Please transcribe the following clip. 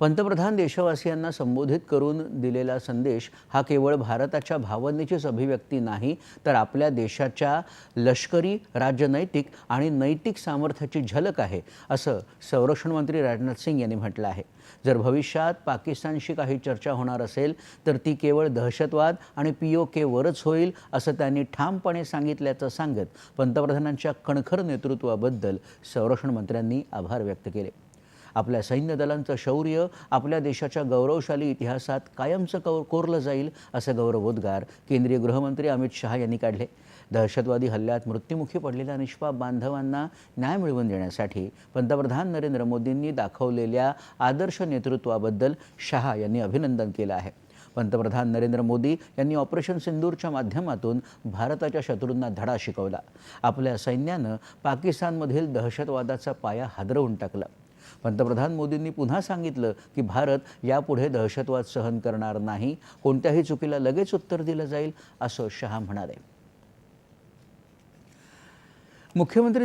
पंतप्रधान देशवासियांना संबोधित करून दिलेला संदेश हा केवळ भारताच्या भावनेचीच अभिव्यक्ती नाही तर आपल्या देशाच्या लष्करी राजनैतिक आणि नैतिक सामर्थ्याची झलक आहे असं संरक्षण मंत्री राजनाथ सिंग यांनी म्हटलं आहे. जर भविष्यात पाकिस्तानशी काही चर्चा होणार असेल तर ती केवळ दहशतवाद आणि पी ओ केवरच होईल असं त्यांनी ठामपणे सांगितल्याचं सांगत पंतप्रधानांच्या कणखर नेतृत्वाबद्दल संरक्षण मंत्र्यांनी आभार व्यक्त केले. आपल्या सैन्य दलांचं शौर्य आपल्या देशाच्या गौरवशाली इतिहासात कायमचं कौ कोरलं जाईल असे गौरवोद्गार केंद्रीय गृहमंत्री अमित शहा यांनी काढले. दहशतवादी हल्ल्यात मृत्युमुखी पडलेल्या निष्पाप बांधवांना न्याय मिळवून देण्यासाठी पंतप्रधान नरेंद्र मोदींनी दाखवलेल्या आदर्श नेतृत्वाबद्दल शहा यांनी अभिनंदन केलं आहे. पंतप्रधान नरेंद्र मोदी यांनी ऑपरेशन सिंदूरच्या माध्यमातून भारताच्या शत्रूंना धडा शिकवला. आपल्या सैन्यानं पाकिस्तानमधील दहशतवादाचा पाया हादरवून टाकला. पंतप्रधान मोदींनी पुन्हा सांगितलं की भारत यापुढे दहशतवाद सहन करणार नाही कोणत्याही चुकीला लगेच उत्तर दिलं जाईल असं शहा म्हणाले. मुख्यमंत्री